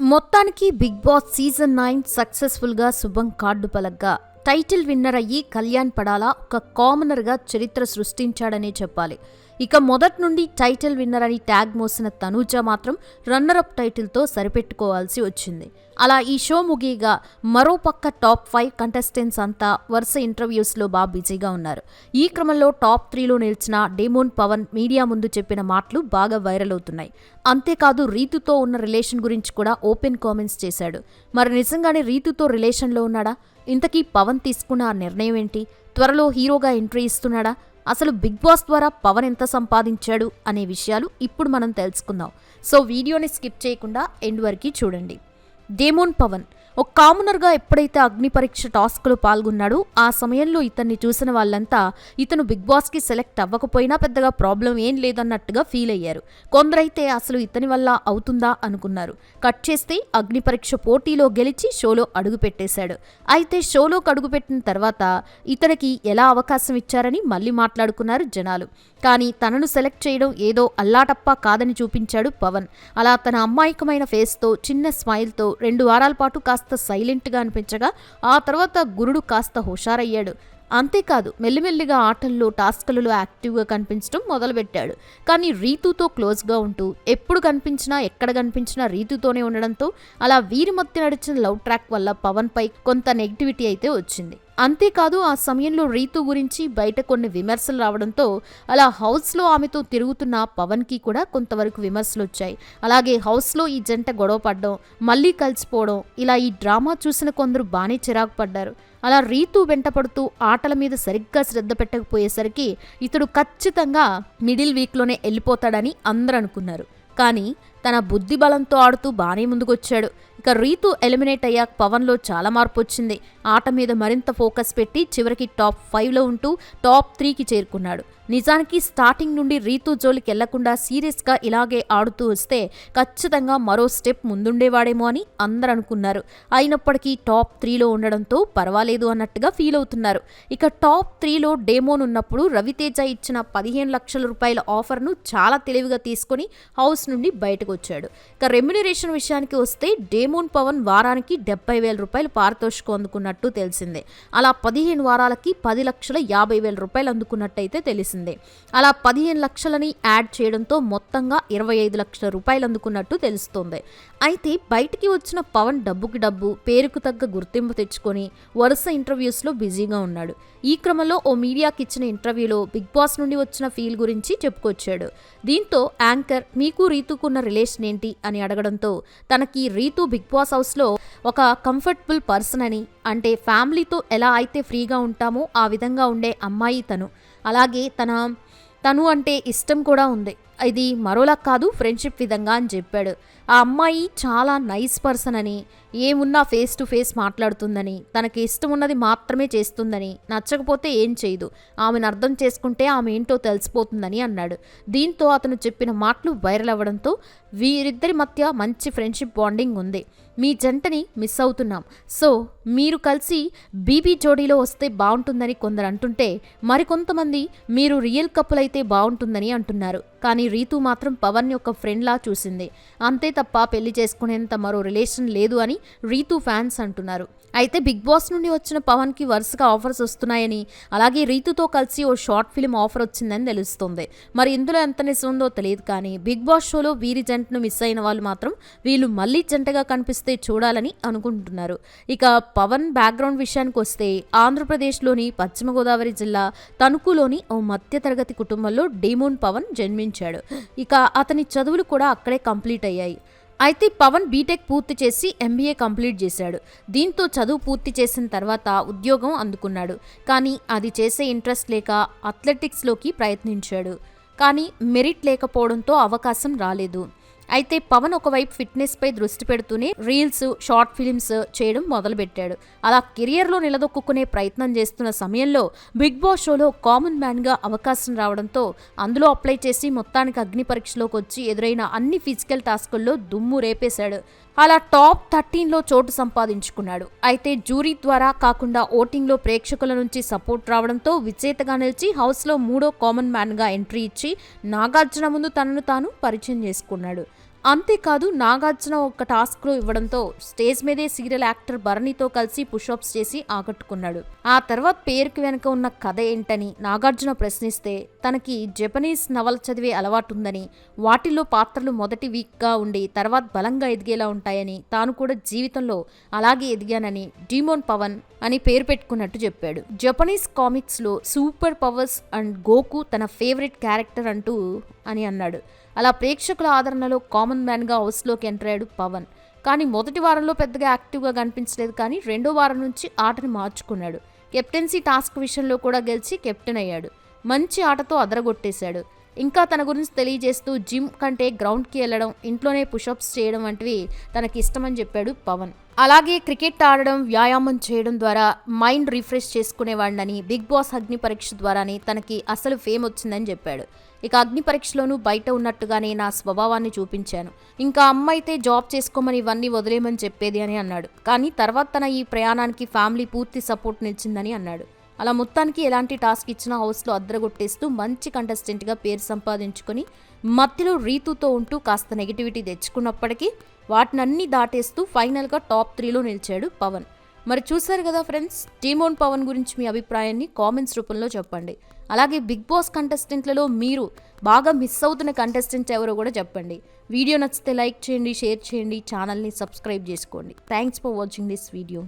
మొత్తానికి big boss season nine సక్సెస్ఫుల్గా శుభం కార్డు పలగ్గా. టైటిల్ విన్నర్ అయ్యి కళ్యాణ్ పడాలా ఒక కామనర్గా చరిత్ర సృష్టించాడనే చెప్పాలి. ఇక మొదటి నుండి టైటిల్ విన్నర్ అని ట్యాగ్ మోసిన తనూజ మాత్రం రన్నర్ అప్ టైటిల్తో సరిపెట్టుకోవాల్సి వచ్చింది. అలా ఈ షో ముగియగా మరో పక్క టాప్ ఫైవ్ కంటెస్టెంట్స్ అంతా వరుస ఇంటర్వ్యూస్లో బాగా బిజీగా ఉన్నారు. ఈ క్రమంలో టాప్ త్రీలో నిలిచిన డేమోన్ పవన్ మీడియా ముందు చెప్పిన మాటలు బాగా వైరల్ అవుతున్నాయి. అంతేకాదు రీతుతో ఉన్న రిలేషన్ గురించి కూడా ఓపెన్ కామెంట్స్ చేశాడు. మరి నిజంగానే రీతుతో రిలేషన్లో ఉన్నాడా? ఇంతకీ పవన్ తీసుకున్న నిర్ణయం ఏంటి? త్వరలో హీరోగా ఎంట్రీ ఇస్తున్నాడా? అసలు బిగ్ బాస్ ద్వారా పవన్ ఎంత సంపాదించాడు అనే విషయాలు ఇప్పుడు మనం తెలుసుకుందాం. సో వీడియోని స్కిప్ చేయకుండా ఎండ్ వరకు చూడండి. డేమోన్ పవన్ ఒక కామనర్గా ఎప్పుడైతే అగ్ని పరీక్ష టాస్క్లో పాల్గొన్నాడో ఆ సమయంలో ఇతన్ని చూసిన వాళ్ళంతా ఇతను బిగ్ బాస్కి సెలెక్ట్ అవ్వకపోయినా పెద్దగా ప్రాబ్లం ఏం లేదన్నట్టుగా ఫీల్ అయ్యారు. కొందరైతే అసలు ఇతని వల్ల అవుతుందా? అనుకున్నారు. కట్ చేస్తే అగ్ని పరీక్ష పోటీలో గెలిచి షోలో అడుగు పెట్టేశాడు. అయితే షోలోకి అడుగుపెట్టిన తర్వాత ఇతనికి ఎలా అవకాశం ఇచ్చారని మళ్ళీ మాట్లాడుకున్నారు జనాలు. కానీ తనను సెలెక్ట్ చేయడం ఏదో అల్లాటప్పా కాదని చూపించాడు పవన్. అలా తన అమ్మాయికమైన ఫేస్తో చిన్న స్మైల్తో రెండు వారాల పాటు కాస్త కాస్త సైలెంట్గా అనిపించగా ఆ తర్వాత గురుడు కాస్త హుషారయ్యాడు. అంతేకాదు మెల్లిమెల్లిగా ఆటల్లో టాస్కులలో యాక్టివ్గా కనిపించడం మొదలుపెట్టాడు. కానీ రీతుతో క్లోజ్గా ఉంటూ ఎప్పుడు కనిపించినా ఎక్కడ కనిపించినా రీతుతోనే ఉండడంతో అలా వీరి మధ్య నడిచిన లవ్ ట్రాక్ వల్ల పవన్పై కొంత నెగిటివిటీ అయితే వచ్చింది. అంతేకాదు ఆ సమయంలో రీతు గురించి బయట కొన్ని విమర్శలు రావడంతో అలా హౌస్లో ఆమెతో తిరుగుతున్న పవన్కి కూడా కొంతవరకు విమర్శలు వచ్చాయి. అలాగే హౌస్లో ఈ జంట గొడవ పడడం మళ్ళీ కలిసిపోవడం ఇలా ఈ డ్రామా చూసిన కొందరు బాగానే చిరాకు పడ్డారు. అలా రీతు వెంటపడుతూ ఆటల మీద సరిగ్గా శ్రద్ధ పెట్టకపోయేసరికి ఇతడు ఖచ్చితంగా మిడిల్ వీక్లోనే వెళ్ళిపోతాడని అందరూ అనుకున్నారు కానీ తన బుద్ధి బలంతో ఆడుతూ బాగానే ముందుకొచ్చాడు. ఇక రీతు ఎలిమినేట్ అయ్యాక పవన్లో చాలా మార్పు వచ్చింది. ఆట మీద మరింత ఫోకస్ పెట్టి చివరికి టాప్ ఫైవ్లో ఉంటూ టాప్ త్రీకి చేరుకున్నాడు. నిజానికి స్టార్టింగ్ నుండి రీతు జోలికి వెళ్ళకుండా సీరియస్గా ఇలాగే ఆడుతూ వస్తే ఖచ్చితంగా మరో స్టెప్ ముందుండేవాడేమో అని అందరు అనుకున్నారు. అయినప్పటికీ టాప్ త్రీలో ఉండడంతో పర్వాలేదు అన్నట్టుగా ఫీల్ అవుతున్నారు. ఇక టాప్ త్రీలో డేమోన్ ఉన్నప్పుడు రవితేజ ఇచ్చిన పదిహేను లక్షల రూపాయల ఆఫర్ను చాలా తెలివిగా తీసుకొని హౌస్ నుండి బయటకు వచ్చాడు. ఇక రెమ్యునరేషన్ విషయానికి వస్తే డేమోన్ పవన్ వారానికి డెబ్బై వేల రూపాయలు పారితోషికం అందుకున్నట్టు తెలిసిందే. అలా పదిహేను వారాలకి పది లక్షల యాభై వేల రూపాయలు అందుకున్నట్టయితే తెలిసిందే. అలా పదిహేను లక్షలని యాడ్ చేయడంతో మొత్తంగా ఇరవై ఐదు లక్షల రూపాయలు అందుకున్నట్టు తెలుస్తోంది. అయితే బయటికి వచ్చిన పవన్ డబ్బుకి డబ్బు పేరుకు తగ్గ గుర్తింపు తెచ్చుకొని వరుస ఇంటర్వ్యూస్లో బిజీగా ఉన్నాడు. ఈ క్రమంలో ఓ మీడియాకి ఇచ్చిన ఇంటర్వ్యూలో బిగ్ బాస్ నుండి వచ్చిన ఫీల్ గురించి చెప్పుకొచ్చాడు. దీంతో యాంకర్ మీకు రీతుకున్న రిలేషన్ ఏంటి? అని అడగడంతో తనకి రీతు బిగ్ బాస్ హౌస్లో ఒక కంఫర్టబుల్ పర్సన్ అని అంటే ఫ్యామిలీతో ఎలా అయితే ఫ్రీగా ఉంటామో ఆ విధంగా ఉండే అమ్మాయి తను. అలాగే తన తను అంటే ఇష్టం కూడా ఉంది. ఇది మరోలా కాదు ఫ్రెండ్షిప్ విధంగా అని చెప్పాడు. ఆ అమ్మాయి చాలా నైస్ పర్సన్ అని ఏమున్నా ఫేస్ టు ఫేస్ మాట్లాడుతుందని తనకి ఇష్టం ఉన్నది మాత్రమే చేస్తుందని నచ్చకపోతే ఏం చేయదు. ఆమెను అర్థం చేసుకుంటే ఆమె ఏంటో తెలిసిపోతుందని అన్నాడు. దీంతో అతను చెప్పిన మాటలు వైరల్ అవ్వడంతో వీరిద్దరి మధ్య మంచి ఫ్రెండ్షిప్ బాండింగ్ ఉంది. మీ జంటని మిస్ అవుతున్నాం. సో మీరు కలిసి బీబీ జోడీలో వస్తే బాగుంటుందని కొందరు అంటుంటే మరికొంతమంది మీరు రియల్ కపుల్ అయితే బాగుంటుందని అంటున్నారు. కానీ రీతు మాత్రం పవన్ యొక్క ఫ్రెండ్లా చూసింది. అంతే తప్ప పెళ్ళి చేసుకునేంత మరో రిలేషన్ లేదు అని రీతు ఫ్యాన్స్ అంటున్నారు. అయితే బిగ్ బాస్ నుండి వచ్చిన పవన్కి వరుసగా ఆఫర్స్ వస్తున్నాయని అలాగే రీతుతో కలిసి ఓ షార్ట్ ఫిల్మ్ ఆఫర్ వచ్చిందని తెలుస్తుంది. మరి ఇందులో ఎంత నిజముందో ఉందో తెలియదు కానీ బిగ్ బాస్ షోలో వీరి జంటను మిస్ అయిన వాళ్ళు మాత్రం వీళ్ళు మళ్ళీ జంటగా కనిపిస్తే చూడాలని అనుకుంటున్నారు. ఇక పవన్ బ్యాక్గ్రౌండ్ విషయానికి వస్తే ఆంధ్రప్రదేశ్లోని పశ్చిమ గోదావరి జిల్లా తణుకులోని ఓ మధ్యతరగతి కుటుంబంలో డీమోన్ పవన్ జన్మించాడు. ఇక అతని చదువులు కూడా అక్కడే కంప్లీట్ అయ్యాయి. అయితే పవన్ బీటెక్ పూర్తి చేసి ఎంబీఏ కంప్లీట్ చేశాడు. దీంతో చదువు పూర్తి చేసిన తర్వాత ఉద్యోగం అందుకున్నాడు. కానీ అది చేసే ఇంట్రెస్ట్ లేక అథ్లెటిక్స్లోకి ప్రయత్నించాడు. కానీ మెరిట్ లేకపోవడంతో అవకాశం రాలేదు. అయితే పవన్ ఒకవైపు ఫిట్నెస్పై దృష్టి పెడుతూనే రీల్స్ షార్ట్ ఫిల్మ్స్ చేయడం మొదలుపెట్టాడు. అలా కెరియర్లో నిలదొక్కునే ప్రయత్నం చేస్తున్న సమయంలో బిగ్ బాస్ షోలో కామన్ మ్యాన్గా అవకాశం రావడంతో అందులో అప్లై చేసి మొత్తానికి అగ్ని పరీక్షలోకి వచ్చి ఎదురైన అన్ని ఫిజికల్ టాస్కుల్లో దుమ్ము రేపేశాడు. అలా టాప్ థర్టీన్లో చోటు సంపాదించుకున్నాడు. అయితే జూరీ ద్వారా కాకుండా ఓటింగ్లో ప్రేక్షకుల నుంచి సపోర్ట్ రావడంతో విజేతగా నిలిచి హౌస్లో మూడో కామన్ మ్యాన్గా ఎంట్రీ ఇచ్చి నాగార్జున ముందు తనను తాను పరిచయం చేసుకున్నాడు. అంతేకాదు నాగార్జున ఒక టాస్క్లో ఇవ్వడంతో స్టేజ్ మీదే సీరియల్ యాక్టర్ భరణితో కలిసి పుషప్స్ చేసి ఆకట్టుకున్నాడు. ఆ తర్వాత పేరుకి వెనుక ఉన్న కథ ఏంటని నాగార్జున ప్రశ్నిస్తే తనకి జపనీస్ నవల చదివే అలవాటుందని వాటిల్లో పాత్రలు మొదటి వీక్గా ఉండి తర్వాత బలంగా ఎదిగేలా ఉంటాయని తాను కూడా జీవితంలో అలాగే ఎదిగానని డీమోన్ పవన్ అని పేరు పెట్టుకున్నట్టు చెప్పాడు. జపనీస్ కామిక్స్లో సూపర్ పవర్స్ అండ్ గోకు తన ఫేవరెట్ క్యారెక్టర్ అంటూ అని అన్నాడు. అలా ప్రేక్షకుల ఆదరణలో కామన్ మ్యాన్గా హౌస్లోకి ఎంటర్ అయ్యాడు పవన్. కానీ మొదటి వారంలో పెద్దగా యాక్టివ్గా కనిపించలేదు కానీ రెండో వారం నుంచి ఆటని మార్చుకున్నాడు. కెప్టెన్సీ టాస్క్ విషయంలో కూడా గెలిచి కెప్టెన్ అయ్యాడు. మంచి ఆటతో అదరగొట్టేశాడు. ఇంకా తన గురించి తెలియజేస్తూ జిమ్ కంటే గ్రౌండ్కి వెళ్ళడం ఇంట్లోనే పుషప్స్ చేయడం వంటివి తనకి ఇష్టమని చెప్పాడు పవన్. అలాగే క్రికెట్ ఆడడం వ్యాయామం చేయడం ద్వారా మైండ్ రిఫ్రెష్ చేసుకునేవాడినని బిగ్ బాస్ అగ్ని పరీక్ష ద్వారానే తనకి అసలు ఫేమ్ వచ్చిందని చెప్పాడు. ఇక అగ్ని పరీక్షలోనూ బయట ఉన్నట్టుగానే నా స్వభావాన్ని చూపించాను. ఇంకా అమ్మ అయితే జాబ్ చేసుకోమని ఇవన్నీ వదిలేయమని చెప్పేది అని అన్నాడు. కానీ తర్వాత తన ఈ ప్రయాణానికి ఫ్యామిలీ పూర్తి సపోర్ట్ నిలిచిందని అన్నాడు. అలా మొత్తానికి ఎలాంటి టాస్క్ ఇచ్చినా హౌస్లో అద్దరగొట్టేస్తూ మంచి కంటెస్టెంట్గా పేరు సంపాదించుకొని మధ్యలో రీతుతో ఉంటూ కాస్త నెగిటివిటీ తెచ్చుకున్నప్పటికీ వాటినన్నీ దాటేస్తూ ఫైనల్గా టాప్ త్రీలో నిలిచాడు పవన్. మరి చూశారు కదా ఫ్రెండ్స్ టీమోన్ పవన్ గురించి మీ అభిప్రాయాన్ని కామెంట్స్ రూపంలో చెప్పండి. అలాగే బిగ్ బాస్ కంటెస్టెంట్లలో మీరు బాగా మిస్ అవుతున్న కంటెస్టెంట్ ఎవరో కూడా చెప్పండి. వీడియో నచ్చితే లైక్ చేయండి షేర్ చేయండి ఛానల్ని సబ్స్క్రైబ్ చేసుకోండి. Thanks for watching this video